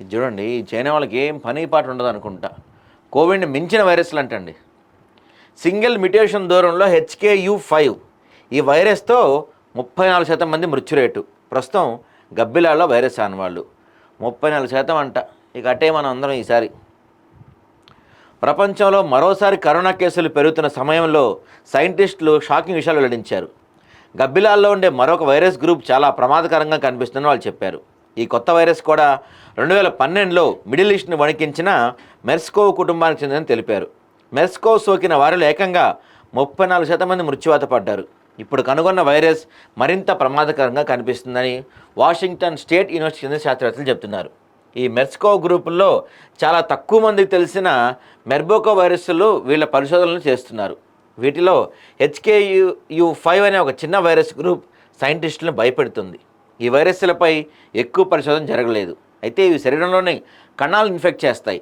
ఇది చూడండి ఈ చైనా వాళ్ళకి ఏం పని పాట ఉండదు అనుకుంటా. కోవిడ్ని మించిన వైరస్లు అంటండి. సింగిల్ మ్యుటేషన్ దూరంలో హెచ్కేయు ఫైవ్. ఈ వైరస్తో ముప్పై నాలుగు శాతం మంది మృత్యు రేటు ప్రస్తుతం గబ్బిలాల్లో వైరస్ ఆనవాళ్ళు ముప్పై నాలుగు శాతం అంట. ఇక అట్టే మనం అందరం ఈసారి. ప్రపంచంలో మరోసారి కరోనా కేసులు పెరుగుతున్న సమయంలో సైంటిస్టులు షాకింగ్ విషయాలు వెల్లడించారు. గబ్బిలాల్లో ఉండే మరొక వైరస్ గ్రూప్ చాలా ప్రమాదకరంగా కనిపిస్తుందని వాళ్ళు చెప్పారు. ఈ కొత్త వైరస్ కూడా రెండు వేల పన్నెండులో మిడిల్ ఈస్ట్ని వణికించిన మెర్స్కో కుటుంబానికి చెందిన తెలిపారు. మెర్స్కో సోకిన వారిలో ఏకంగా ముప్పై నాలుగు శాతం మంది మృత్యువాత పడ్డారు. ఇప్పుడు కనుగొన్న వైరస్ మరింత ప్రమాదకరంగా కనిపిస్తుందని వాషింగ్టన్ స్టేట్ యూనివర్సిటీ చెందిన శాస్త్రవేత్తలు చెబుతున్నారు. ఈ మెర్స్కో గ్రూపుల్లో చాలా తక్కువ మందికి తెలిసిన మెర్బోకో వైరస్లు వీళ్ళ పరిశోధనలు చేస్తున్నారు. వీటిలో హెచ్కేయు ఫైవ్ అనే ఒక చిన్న వైరస్ గ్రూప్ సైంటిస్టులను భయపెడుతుంది. ఈ వైరస్లపై ఎక్కువ పరిశోధన జరగలేదు. అయితే ఇవి శరీరంలోనే కణాలు ఇన్ఫెక్ట్ చేస్తాయి.